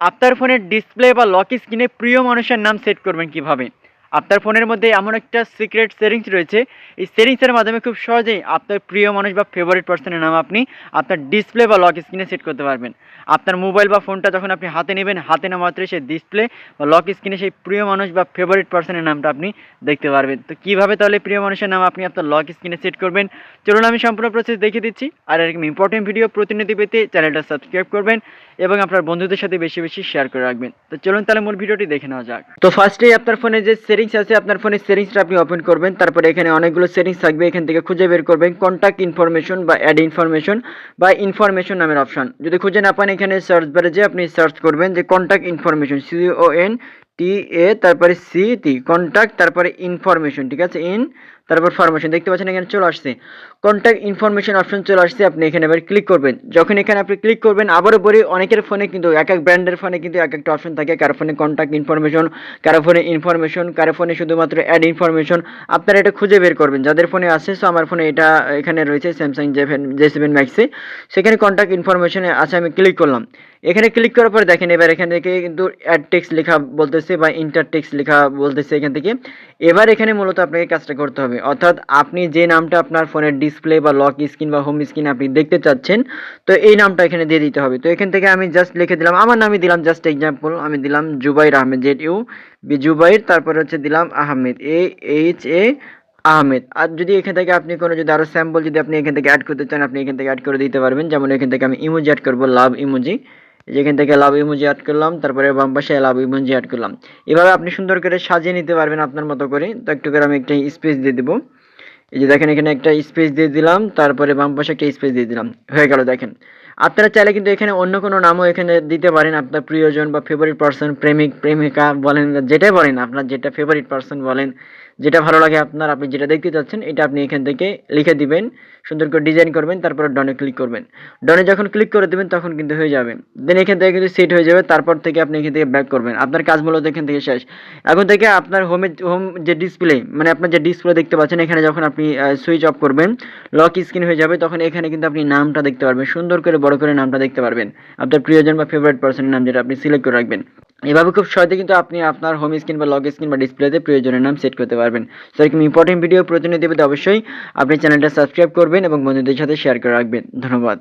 আপনার ফোনের ডিসপ্লে বা লক স্ক্রিনে প্রিয় মানুষের নাম সেট করবেন কীভাবে? আপনার ফোনের মধ্যে এমন একটা সিক্রেট সেটিংস রয়েছে। এই সেটিংসের মাধ্যমে খুব সহজেই আপনার প্রিয় মানুষ বা ফেভারিট পার্সনের নাম আপনি আপনার ডিসপ্লে বা লক স্ক্রিনে সেট করতে পারবেন। আপনার মোবাইল বা ফোনটা যখন আপনি হাতে নেবেন, হাতে নেওয়া মাত্রই সেই ডিসপ্লে বা লক স্ক্রিনে সেই প্রিয় মানুষ বা ফেভারিট পার্সনের নামটা আপনি দেখতে পারবেন। তো কীভাবে তাহলে প্রিয় মানুষের নাম আপনি আপনার লক স্ক্রিনে সেট করবেন? চলুন আমি সম্পূর্ণ প্রসেস দেখিয়ে দিচ্ছি। আর এরকম ইম্পর্টেন্ট ভিডিও প্রতিনিধি পেতে চ্যানেলটা সাবস্ক্রাইব করবেন এবং আপনার বন্ধুদের সাথে বেশি বেশি শেয়ার করে রাখবেন। তো চলুন তাহলে মূল ভিডিওটি দেখে নেওয়া যাক। তো ফার্স্টেই আপনার ফোনে যে সেটিংস আছে, আপনার ফোনের সেটিংসটা আপনি ওপেন করবেন, তারপরে এখানে অনেকগুলো সেটিংস থাকবে, এখান থেকে খুঁজে বের করবেন কন্ট্যাক্ট ইনফরমেশন বা অ্যাড ইনফরমেশন বা ইনফরমেশন নামের অপশন যদি খুঁজে না পান এখানে সার্চ বারে যে আপনি সার্চ করবেন যে contact information C O N T, A, তারপরে সি, টি কন্ট্যাক্ট তারপরে ইনফরমেশন ঠিক আছে? ইন তারপর ফরমেশন দেখতে পাচ্ছেন এখানে চলে আসছে। কন্ট্যাক্ট ইনফরমেশন অপশন চলে আসছে, আপনি এখানে এবার ক্লিক করবেন। যখন এখানে আপনি ক্লিক করবেন, আবারও বলি, অনেকের ফোনে কিন্তু, এক এক ব্র্যান্ডের ফোনে কিন্তু এক একটা অপশন থাকে। কারও ফোনে কন্ট্যাক্ট ইনফরমেশন কারও ফোনে ইনফরমেশন কারও ফোনে শুধুমাত্র অ্যাড ইনফরমেশন আপনারা এটা খুঁজে বের করবেন। যাদের ফোনে আছে সো আমার ফোনে এটা এখানে রয়েছে স্যামসাং জে জে সেভেন ম্যাক্সে সেখানে কন্ট্যাক্ট ইনফরমেশনে আছে, আমি ক্লিক করলাম। এখানে ক্লিক করার পর দেখেন, এবার এখান থেকে কিন্তু অ্যাড টেক্সট লেখা বলতেছে বা ইন্টার টেক্সট লেখা বলতেছে এখান থেকে। এবার এখানে মূলত আপনাকে কাজটা করতে হবে। অর্থাৎ আপনি যে নামটা আপনার ফোনের ডিসপ্লে বা লক স্ক্রিন বা হোম স্ক্রিন আপনি দেখতে চাচ্ছেন, তো এই নামটা এখানে দিয়ে দিতে হবে। তো এখান থেকে আমি জাস্ট লিখে দিলাম। আমার নামই দিলাম জাস্ট এক্সাম্পল আমি দিলাম Zubair Ahmed, Z U, B Zubair, তারপর হচ্ছে দিলাম Ahmed, A H A Ahmed. আর যদি এখান থেকে আপনি কোনো যদি আরও স্যাম্পল যদি আপনি এখান থেকে অ্যাড করতে চান, আপনি এখান থেকে অ্যাড করে দিতে পারবেন। যেমন এখান থেকে আমি ইমোজি অ্যাড করব লাভ ইমোজি যেখান থেকে লাভ ইমোজি অ্যাড করলাম, তারপরে বাম পাশে লাভ ইমোজি অ্যাড করলাম। এভাবে আপনি সুন্দর করে সাজিয়ে নিতে পারবেন আপনার মতো করে। তো একটু করে আমি একটা স্পেস দিয়ে দেবো। এই যে দেখেন, এখানে একটা স্পেস দিয়ে দিলাম, তারপরে বাম পাশে একটা স্পেস দিয়ে দিলাম। হয়ে গেল, দেখেন। আপনারা চাইলে কিন্তু এখানে অন্য কোনো নামও এখানে দিতে পারেন। আপনার প্রিয়জন বা ফেভারিট পার্সন প্রেমিক, প্রেমিকা বলেন, যেটাই বলেন, আপনার যেটা ফেভারিট পার্সন বলেন যেটা ভালো লাগে আপনার, আপনি যেটা দেখতে চাচ্ছেন, এটা আপনি এখান থেকে লিখে দিবেন, সুন্দর করে ডিজাইন করবেন, তারপর ডনে ক্লিক করবেন। ডনে যখন ক্লিক করে দেবেন, তখন কিন্তু হয়ে যাবে। দেন এখান থেকে কিন্তু সেট হয়ে যাবে, তারপর থেকে আপনি এখান থেকে ব্যাক করবেন। আপনার কাজ মূলত এখান থেকে শেষ। এখন থেকে আপনার হোমে হোম যে ডিসপ্লে মানে আপনার যে ডিসপ্লে দেখতে পাচ্ছেন, এখানে যখন আপনি সুইচ অফ করবেন লক স্ক্রিন হয়ে যাবে, তখন এখানে কিন্তু আপনি নামটা দেখতে পারবেন। সুন্দর করে, বড় করে নামটা দেখতে পারবেন। আপনার প্রিয়জন বা ফেভারিট পার্সনের নাম যেটা আপনি সিলেক্ট করে রাখবেন। এভাবে খুব সহজে কিন্তু আপনি আপনার হোম স্ক্রিন বা লগ স্ক্রিন বা ডিসপ্লেতে প্রয়োজনের নাম সেট করতে পারবেন। তো এরকম ইম্পর্টেন্ট ভিডিও প্রতিনিধি অবশ্যই আপনি চ্যানেলটা সাবস্ক্রাইব করবেন এবং বন্ধুদের সাথে শেয়ার করে রাখবেন। ধন্যবাদ।